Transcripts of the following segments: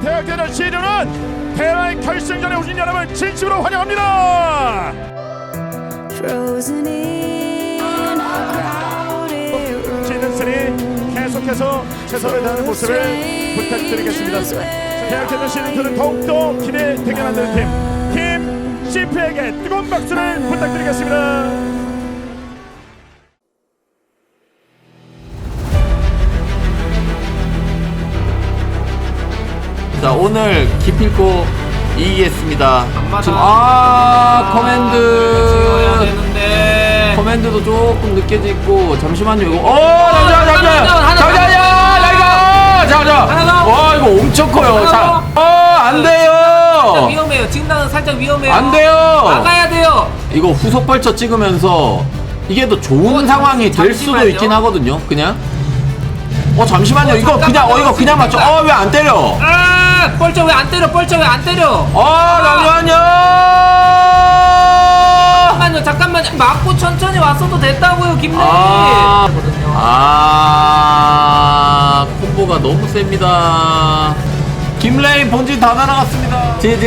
대학대전 시즌은 대회 결승전에 오신 여러분 진심으로 환영합니다. 시즌3 계속해서 최선을 다하는 모습을 부탁드리겠습니다. 대학대전 시즌2는 더욱더 기대되게 만드는 팀, 팀 CP에게 뜨거운 박수를 부탁드리겠습니다. 자 오늘 기필코 이기겠습니다. 지금 아 커맨드. 커맨드도 조금 느껴지고 잠시만요 이거. 어 잠시만 잠시만. 잠시만요. 나 이거 자자 와 이거 엄청 커요. 자어안 돼요. 살짝 위험해요. 지금 나는 살짝 위험해요. 안 돼요. 막아야 돼요. 이거 후속 발차 찍으면서 이게 더 좋은 어, 상황이 잠시, 될 수도 있긴 하거든요 그냥. 어 잠시만요. 어, 이거 그냥 어 이거 그냥 맞죠 어 왜 안 때려? 아 뻘쩍 왜 안 때려 뻘쩍 왜 안 때려 아, 잠깐만요. 잠깐만요 잠깐만. 맞고 천천히 왔어도 됐다고요 김내리 아. 아, 콤보가 너무 셉니다. 김레인 본진 다 날아갔습니다. 지지.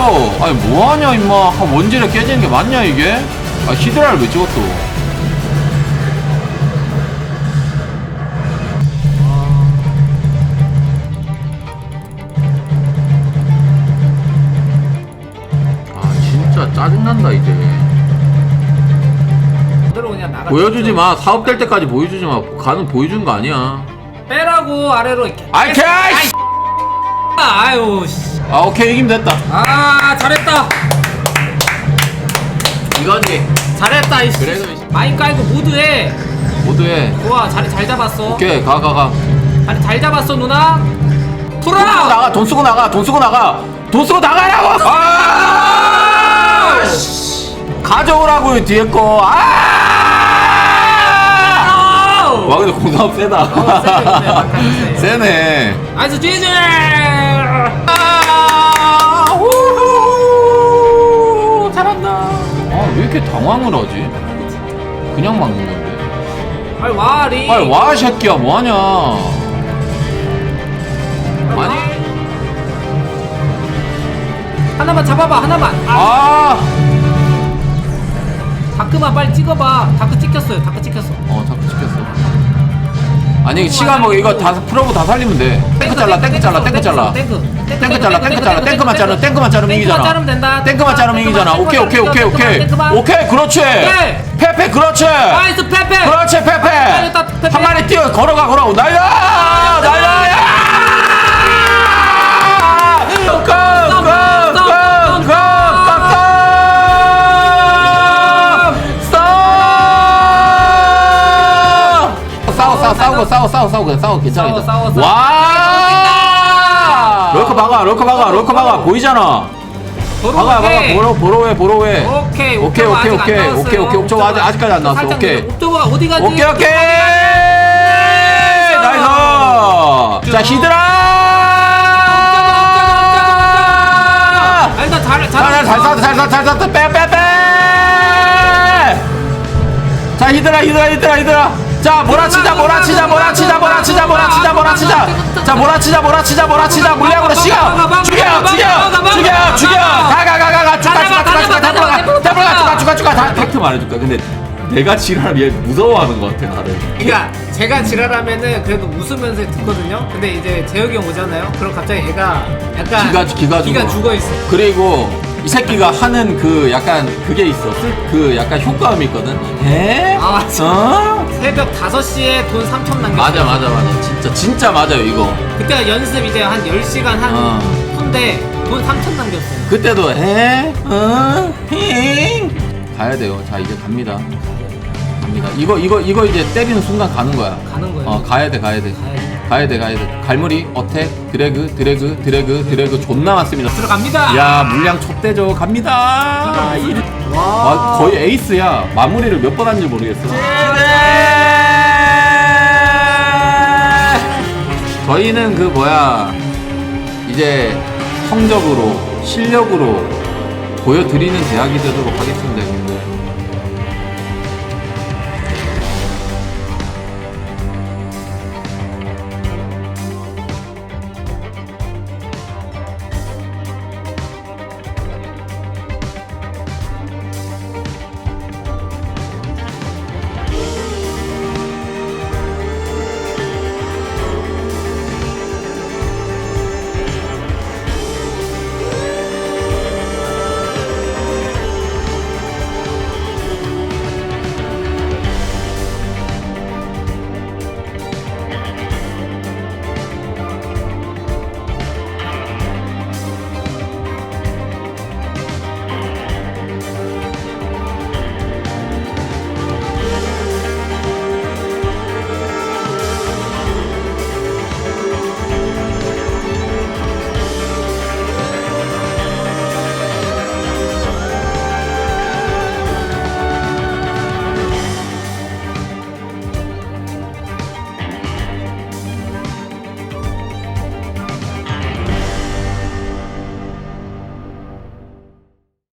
니 뭐하냐 임마. 아, 원질에 깨지는 게 맞냐 이게? 아 히드라를 왜 찍었어? 아 진짜 짜증난다 이제. 그대로 그냥 나가 보여주지 마. 사업 될 때까지 보여주지 마. 가는 보여주는 거 아니야. 빼라고 아래로 이렇게. 아이 개 아 유 씨. 아 오케이. 이기면 됐다. 아 잘했다. 이거지 잘했다 이씨. 그래도 마인 깔고 모두 해. 모두에 좋아 자리 잘 잡았어. 오케이 가 가 가. 자리 잘 잡았어 누나. 돌아 나가 돈 쓰고 나가 돈 쓰고 나가. 돈 쓰고 나가라고! 아! 씨. 가져오라고요 뒤에 거아 와 아우! 근데 공사업 세다 어, 세네, 세네. 막하니 세. 세네 나이스 쥐즈 아, 우후. 잘한다 아 왜 이렇게 당황을 하지 그냥 막는 건데 빨리 와 리. 빨리 와 새끼야 뭐하냐 아니 하나만 잡아봐 하나만 아, 아 다크만 빨리 찍어봐 다크 찍혔어요 다크 찍혔어 어, 자꾸 찍혔어. 아니, 시간 뭐 이거 다 프로브 다 살리면 돼. 탱크 잘라, 탱크 잘라, 탱크 잘라. 탱크 탱크 잘라, 탱크 잘라, 탱크만 자르면 탱크만 자르면 탱크만 이기잖아. 된다 탱크만 자르면 이기잖아. 오케이, 오케이, 오케이, 오케이. 탱크만. 오케이, 그렇지. 페페, 그렇지. 나이스 페페 그렇지, 페페. 빨리 페페. 한 마리 뛰어, 걸어가, 걸어. 날라, 싸워 싸워 싸우고 싸워 싸워 그냥 싸워 괜찮아. 싸워, 싸워. 와! 럴커 박아 럴커 박아 럴커 박아 보이잖아. 박아 박아 보러 보러 해 보러 해 오케이 오케이 오케이 오케이 오케이 오케이 저 아직 아직까지 안 나왔어. 오케이. 옥토버가 어디 가지? 오케이 오케이. 나이스. 자 히드라! 아, 일단 잘 잘잘 쐈다 잘 쐈다 잘 쐈다. 빼빼빼! 자 히드라 히드라 히드라 히드라 자 몰아치자 몰아치자 몰아치자 몰아치자 몰아치자 몰아치자. 자 몰아치자 몰아치자 몰아치자. 물량으로 시가 죽여 죽여 죽여 죽여. 가가가가가. 죽가 죽가 죽가 죽가 태블가 죽가 죽가 죽가 다 팩트 말해줄까? 근데 내가 지랄하면 얘 무서워하는 것 같아 나를. 그러니까 제가 지랄하면은 그래도 웃으면서 듣거든요. 근데 이제 재혁이 형 오잖아요. 그럼 갑자기 애가 약간 기가 기가 죽어. 죽어 있어. 그리고 이 새끼가 하는 그 약간 그게 있어. 그 약간 효과음이 있거든. 에? 아, 맞아. 어? 새벽 5시에 돈 3천 남겼어. 맞아 맞아 맞아 진짜 진짜 맞아요 이거 그때가 연습 이제 한 10시간 한 어. 푼데 돈 3천 남겼어요. 그때도 에? 어? 힝? 가야 돼요 자 이제 갑니다 갑니다. 이거 이거 이거 이제 때리는 순간 가는 거야. 가는 거예요. 어 가야 돼 가야 돼. 가야 돼. 가야 돼 가야 돼. 갈무리 어택 드래그 드래그 드래그 드래그 존나 많습니다. 들어갑니다. 야 물량 촉대죠 갑니다. 일- 아, 거의 에이스야. 마무리를 몇 번 한지 모르겠어. 저희는 그 뭐야 이제 성적으로 실력으로 보여드리는 대학이 되도록 하겠습니다.